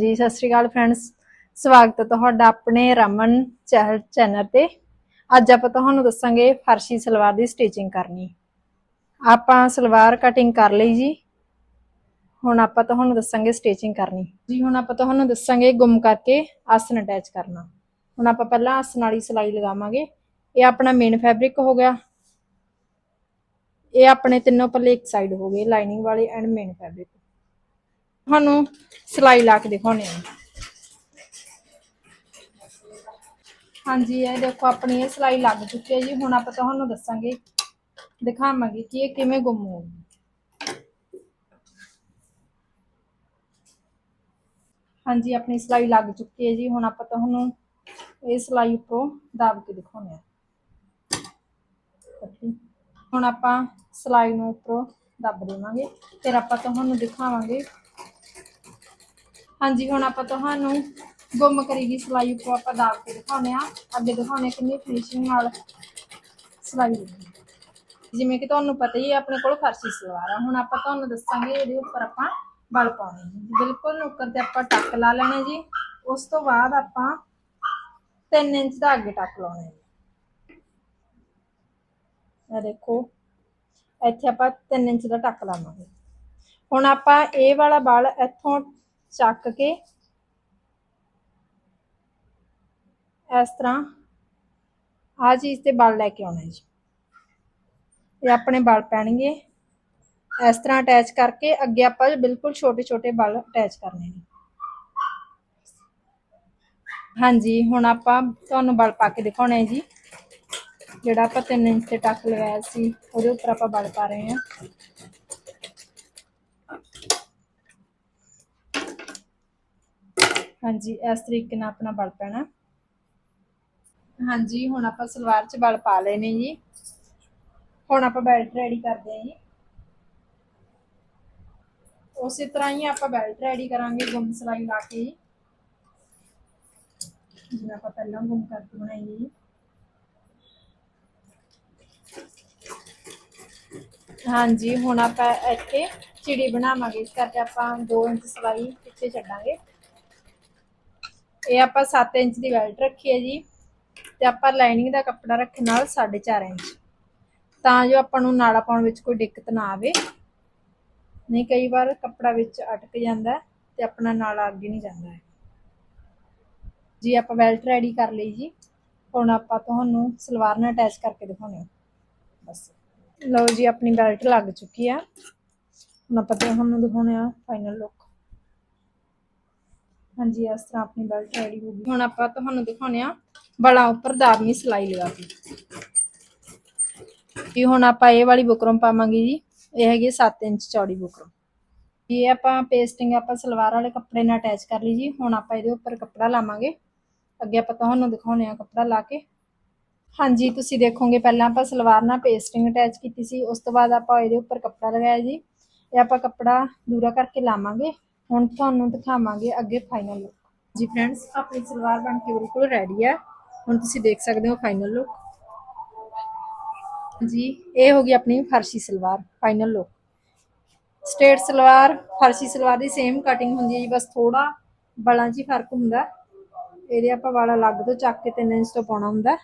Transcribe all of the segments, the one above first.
ਜੀ, ਸਤਿ ਸ਼੍ਰੀ ਅਕਾਲ ਫਰੈਂਡਸ ਸਵਾਗਤ ਹੈ ਤੁਹਾਡਾ ਆਪਣੇ ਰਮਨ ਚਹਿਲ ਚੈਨਲ ਤੇ। ਅੱਜ ਆਪਾਂ ਤੁਹਾਨੂੰ ਦੱਸਾਂਗੇ ਫਰਸ਼ੀ ਸਲਵਾਰ ਦੀ ਸਟਿਚਿੰਗ ਕਰਨੀ। ਆਪਾਂ ਸਲਵਾਰ ਕਟਿੰਗ ਕਰ ਲਈ ਜੀ। ਹੁਣ ਆਪਾਂ ਤੁਹਾਨੂੰ ਦੱਸਾਂਗੇ ਸਟਿਚਿੰਗ ਕਰਨੀ। ਜੀ, ਹੁਣ ਆਪਾਂ ਤੁਹਾਨੂੰ ਦੱਸਾਂਗੇ ਗੁੰਮ ਕਰਕੇ ਆਸਨ ਅਟੈਚ ਕਰਨਾ। ਹੁਣ ਆਪਾਂ ਪਹਿਲਾਂ ਆਸਨ ਵਾਲੀ ਸਿਲਾਈ ਲਗਾਵਾਂਗੇ। ਇਹ ਆਪਣਾ ਮੇਨ ਫੈਬਰਿਕ ਹੋ ਗਿਆ। ਇਹ ਆਪਣੇ ਤਿੰਨੋਂ ਪੱਲੇ ਇੱਕ ਸਾਈਡ ਹੋ ਗਏ ਲਾਈਨਿੰਗ ਵਾਲੇ ਐਂਡ ਮੇਨ ਫੈਬਰਿਕ ਤੁਹਾਨੂੰ ਸਿਲਾਈ ਲਾ ਕੇ ਦਿਖਾਉਣੇ ਆ। ਹਾਂਜੀ, ਇਹ ਦੇਖੋ, ਆਪਣੀ ਇਹ ਸਿਲਾਈ ਲੱਗ ਚੁੱਕੀ ਹੈ ਜੀ। ਹੁਣ ਆਪਾਂ ਤੁਹਾਨੂੰ ਦੱਸਾਂਗੇ, ਦਿਖਾਵਾਂਗੇ ਕਿ ਇਹ ਕਿਵੇਂ ਗੁੰਮ ਹੋਊਗੀ ਹਾਂਜੀ, ਆਪਣੀ ਸਿਲਾਈ ਲੱਗ ਚੁੱਕੀ ਹੈ ਜੀ। ਹੁਣ ਆਪਾਂ ਤੁਹਾਨੂੰ ਇਹ ਸਿਲਾਈ ਉੱਪਰੋਂ ਦਾਬ ਕੇ ਦਿਖਾਉਣੇ ਆ। ਹੁਣ ਆਪਾਂ ਸਿਲਾਈ ਨੂੰ ਉੱਪਰੋਂ ਦੱਬ ਦੇਵਾਂਗੇ। ਫਿਰ ਆਪਾਂ ਤੁਹਾਨੂੰ ਦਿਖਾਵਾਂਗੇ ਹਾਂਜੀ, ਹੁਣ ਆਪਾਂ ਤੁਹਾਨੂੰ ਗੁੰਮ ਕਰੀਗੀ ਸਿਲਾਈ ਉੱਪਰ ਆਪਾਂ ਦਾਬ ਕੇ ਦਿਖਾਉਣੇ ਆ ਅੱਗੇ ਦਿਖਾਉਣੇ ਕਿੰਨੀ ਫਿਨਿਸ਼ਿੰਗ ਨਾਲ ਸਿਲਾਈ ਜਿਵੇਂ ਕਿ ਤੁਹਾਨੂੰ ਪਤਾ ਹੀ ਆਪਣੇ ਕੋਲ ਫਰਸ਼ੀ ਸਲਵਾਰ ਆ। ਹੁਣ ਆਪਾਂ ਤੁਹਾਨੂੰ ਦੱਸਾਂਗੇ ਇਹਦੇ ਉੱਪਰ ਆਪਾਂ ਬਲ ਪਾਉਣੇ ਬਿਲਕੁਲ ਨੁੱਕਰ ਤੇ ਆਪਾਂ ਟੱਕ ਲਾ ਲੈਣਾ ਜੀ। ਉਸ ਤੋਂ ਬਾਅਦ ਆਪਾਂ 3 ਇੰਚ ਦਾ ਅੱਗੇ ਟੱਕ ਲਾਉਣਾ ਹੈ ਇਹ ਦੇਖੋ, ਇੱਥੇ ਆਪਾਂ 3 ਇੰਚ ਦਾ ਟੱਕ ਲਾਵਾਂਗੇ। ਹੁਣ ਆਪਾਂ ਇਹ ਵਾਲਾ ਬਲ ਇੱਥੋਂ ਚੱਕ ਕੇ ਇਸ ਤਰ੍ਹਾਂ ਆ ਚੀਜ਼ ਤੇ ਬਲ ਲੈ ਕੇ ਆਉਣਾ ਜੀ। ਇਹ ਆਪਣੇ ਬਲ ਪੈਣਗੇ। ਇਸ ਤਰ੍ਹਾਂ ਅਟੈਚ ਕਰਕੇ ਅੱਗੇ ਆਪਾਂ ਬਿਲਕੁਲ ਛੋਟੇ ਛੋਟੇ ਬਲ ਅਟੈਚ ਕਰਨੇ ਨੇ। ਹਾਂਜੀ, ਹੁਣ ਆਪਾਂ ਤੁਹਾਨੂੰ ਬਲ ਪਾ ਕੇ ਦਿਖਾਉਣਾ ਹੈ ਜੀ। ਜਿਹੜਾ ਆਪਾਂ 3 ਇੰਚ ਤੇ ਟੱਕ ਲਗਾਇਆ ਸੀ, ਉਹਦੇ ਉੱਪਰ ਆਪਾਂ ਬਲ ਪਾ ਰਹੇ ਹਾਂ। ਹਾਂਜੀ, ਇਸ ਤਰੀਕੇ ਨਾਲ ਆਪਣਾ ਬਲ ਪੈਣਾ। ਹਾਂਜੀ, ਹੁਣ ਆਪਾਂ ਸਲਵਾਰ 'ਚ ਬਲ ਪਾ ਲਏ ਨੇ ਜੀ। ਹੁਣ ਆਪਾਂ ਬੈਲਟ ਰੈਡੀ ਕਰਦੇ ਹਾਂ ਜੀ। ਉਸੇ ਤਰ੍ਹਾਂ ਹੀ ਆਪਾਂ ਬੈਲਟ ਰੈਡੀ ਕਰਾਂਗੇ ਗੁੰਮ ਸਲਾਈ ਲਾ ਕੇ ਜੀ। ਜਿਵੇਂ ਆਪਾਂ ਪਹਿਲਾਂ ਗੁੰਮ ਕਰਕੇ ਬਣਾਈ ਜੀ। ਹਾਂਜੀ, ਹੁਣ ਆਪਾਂ ਇੱਥੇ ਚਿੜੀ ਬਣਾਵਾਂਗੇ। ਇਸ ਕਰਕੇ ਆਪਾਂ 2 ਇੰਚ ਸਲਾਈ ਪਿੱਛੇ ਛੱਡਾਂਗੇ। ਇਹ ਆਪਾਂ 7 ਇੰਚ ਦੀ ਬੈਲਟ ਰੱਖੀ ਹੈ ਜੀ ਤੇ ਆਪਾਂ ਲਾਈਨਿੰਗ ਦਾ ਕੱਪੜਾ ਰੱਖੇ ਨਾਲ 4.5 ਇੰਚ। ਤਾਂ ਜੋ ਆਪਾਂ ਨੂੰ ਨਾੜਾ ਪਾਉਣ ਵਿੱਚ ਕੋਈ ਦਿੱਕਤ ਨਾ ਆਵੇ। ਨਹੀਂ, ਕਈ ਵਾਰ ਕੱਪੜਾ ਵਿੱਚ ਅਟਕ ਜਾਂਦਾ ਤੇ ਆਪਣਾ ਨਾਲਾ ਅੱਗੇ ਨਹੀਂ ਜਾਂਦਾ ਹੈ। ਜੀ, ਆਪਾਂ ਬੈਲਟ ਰੈਡੀ ਕਰ ਲਈ ਜੀ। ਹੁਣ ਆਪਾਂ ਤੁਹਾਨੂੰ ਸਲਵਾਰ ਨਾਲ ਅਟੈਚ ਕਰਕੇ ਦਿਖਾਉਣੇ ਬਸ। ਲਓ ਜੀ, ਆਪਣੀ ਬੈਲਟ ਲੱਗ ਚੁੱਕੀ ਆ। ਹੁਣ ਆਪਾਂ ਤੁਹਾਨੂੰ ਦਿਖਾਉਣੇ ਆ ਫਾਈਨਲ ਲੁੱਕ ਹਾਂਜੀ, ਇਸ ਤਰ੍ਹਾਂ ਆਪਣੀ ਬੈਲਟ ਰੈਡੀ ਹੋ ਗਈ। ਹੁਣ ਆਪਾਂ ਤੁਹਾਨੂੰ ਦਿਖਾਉਣੇ ਆ ਬੜਾ ਉੱਪਰ ਦਾਬਨੀ ਸਿਲਾਈ ਲਗਾ ਕੇ। ਜੀ ਹੁਣ ਆਪਾਂ ਇਹ ਵਾਲੀ ਬੁਕਰਮ ਪਾਵਾਂਗੇ ਜੀ, ਇਹ ਹੈਗੀ 7 ਇੰਚ ਚੌੜੀ ਬੁਕਰਮ। ਇਹ ਆਪਾਂ ਪੇਸਟਿੰਗ ਆਪਾਂ ਸਲਵਾਰ ਵਾਲੇ ਕੱਪੜੇ ਨਾਲ ਅਟੈਚ ਕਰ ਲਈ ਜੀ, ਹੁਣ ਆਪਾਂ ਇਹਦੇ ਉੱਪਰ ਕੱਪੜਾ ਲਾਵਾਂਗੇ। ਅੱਗੇ ਆਪਾਂ ਤੁਹਾਨੂੰ ਦਿਖਾਉਣੇ ਆ ਕੱਪੜਾ ਲਾ ਕੇ। ਹਾਂਜੀ, ਤੁਸੀਂ ਦੇਖੋਗੇ ਪਹਿਲਾਂ ਆਪਾਂ ਸਲਵਾਰ ਨਾਲ ਪੇਸਟਿੰਗ ਅਟੈਚ ਕੀਤੀ ਸੀ, ਉਸ ਤੋਂ ਬਾਅਦ ਆਪਾਂ ਇਹਦੇ ਉੱਪਰ ਕੱਪੜਾ ਲਗਾਇਆ ਜੀ। ਇਹ ਆਪਾਂ ਕੱਪੜਾ ਦੂਰਾ ਕਰਕੇ ਲਾਵਾਂਗੇ। ਹੁਣ ਤੁਹਾਨੂੰ ਦਿਖਾਵਾਂਗੇ ਅੱਗੇ ਫਾਈਨਲ ਲੁੱਕ ਜੀ ਫਰੈਂਡਸ ਆਪਣੀ ਸਲਵਾਰ ਬਣ ਕੇ ਬਿਲਕੁਲ ਰੈਡੀ ਹੈ ਹੁਣ ਤੁਸੀਂ ਦੇਖ ਸਕਦੇ ਹੋ ਫਾਈਨਲ ਲੁੱਕ ਜੀ, ਇਹ ਹੋ ਗਈ ਆਪਣੀ farshi salwar final look straight salwar, farshi salwar ਦੀ ਸੇਮ ਕਟਿੰਗ ਹੁੰਦੀ ਹੈ ਜੀ, ਬਸ ਥੋੜਾ ਬਲਾਂ 'ਚ ਹੀ ਫ਼ਰਕ ਹੁੰਦਾ। ਇਹਦੇ ਆਪਾਂ ਵਾਲਾ ਅਲੱਗ ਤੋਂ ਚੱਕ ਕੇ 3 ਇੰਚ ਤੋਂ ਪਾਉਣਾ ਹੁੰਦਾ।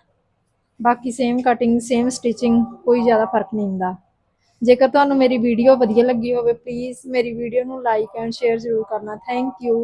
ਬਾਕੀ ਸੇਮ ਕਟਿੰਗ ਸੇਮ ਸਟਿਚਿੰਗ ਕੋਈ ਜ਼ਿਆਦਾ ਫ਼ਰਕ ਨਹੀਂ ਹੁੰਦਾ। ਜੇਕਰ ਤੁਹਾਨੂੰ ਮੇਰੀ ਵੀਡੀਓ ਵਧੀਆ ਲੱਗੀ ਹੋਵੇ ਪਲੀਜ਼ ਮੇਰੀ ਵੀਡੀਓ ਨੂੰ ਲਾਈਕ ਐਂਡ ਸ਼ੇਅਰ ਜ਼ਰੂਰ ਕਰਨਾ। Thank you